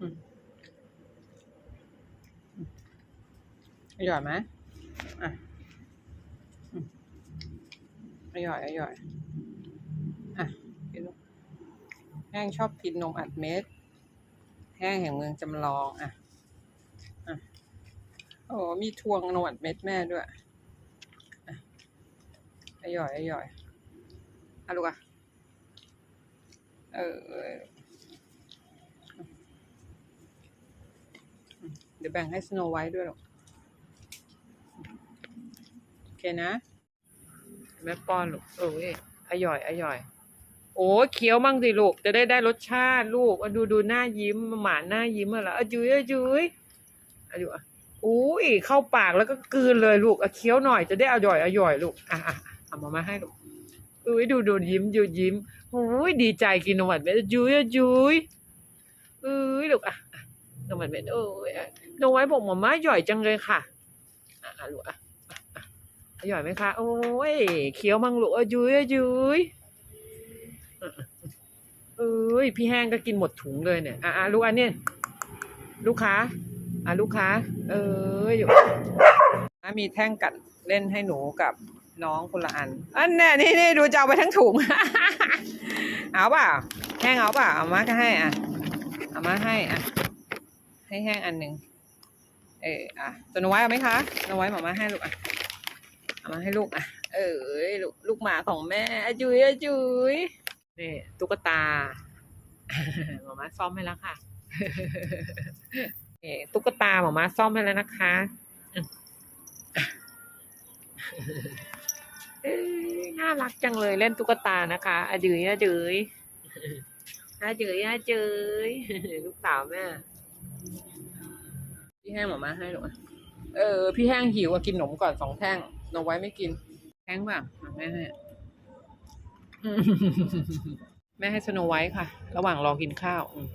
อร่อยไหมอะอืมอร่อยอร่อยอะกินลูกแห้งชอบกินนมอัดเม็ด แห้งแห่งเมืองจำลองอะอะโอ้มีทวงนมอัดเม็ดแม่ด้วยอะอร่อยอร่อยอะลูกอะเออ เดี๋ยวแบ่งให้สโนไวท์ด้วยหรอกโอเคนะแม่ป้อนลูกเออเว้ยอร่อยอร่อย โอ้เคี้ยวมั่งสิลูก จะได้ได้รสชาติลูกดูดูหน้ายิ้มหมาหน้ายิ้มอะไรอะจุ้ยอะจุ้ยอะดูอะอุ้ยเข้าปากแล้วก็กลืนเลยลูกอะเคี้ยวหน่อยจะได้อร่อยอร่อยลูกอะอะเอามามาให้ลูกอุ้ยดูดูยิ้มดูยิ้มโอ้ยดีใจกินนมหวานเม็ดจุ้ยอะจุ้ยเอ้ยลูกอะ อะนมหวานเม็ดโอ้ยอะนมไว้บอกหมาม่าหย่อยจังเลยค่ะอะอะลูกอะอะอ่อยไหมคะ โอ้ยเคี้ยวมั่งลูกอะจุ้ยอะจุ้ยเอ้ยพี่แห้งก็กินหมดถุงเลยเนี่ยอะลูกอันนี้ลูกค้าอะลูกค้า เอ้ยอยู่มีแท่งกัดเล่นให้หนูกับน้องคนละอัน อันเนี้ยนี่นี่ดูจะเอาไปทั้งถุง เอาเปล่าแห้งเอาเปล่าเอามาก็ให้อะ เอามาให้อะ ให้แห้งอันหนึ่งเอออะจะนไว้เอาไหมคะนไว้หมามาให้ลูกอะเอามาให้ลูกอะ เออลูกลูกหมาของแม่อจุยอจุยนี่ตุ๊กตาหมามาซ่อมให้แล้วค่ะนี่ตุ๊กตาหมามาซ่อมให้แล้วนะคะน่ารักจังเลยเล่นตุ๊กตานะคะอจื๋ยอจื๋ยอจื๋ยอจื๋ยลูกสาวแม่ พี่แห้งหมามาให้หนูกอะเออ พี่แห้งหิวอะกินขนมก่อนสองแท่งนไว้ไม่กิน แห้งป่ะอะแม่ให้อืมแม่ให้สโนไว้ค่ะ ระหว่างรอกินข้าวอืม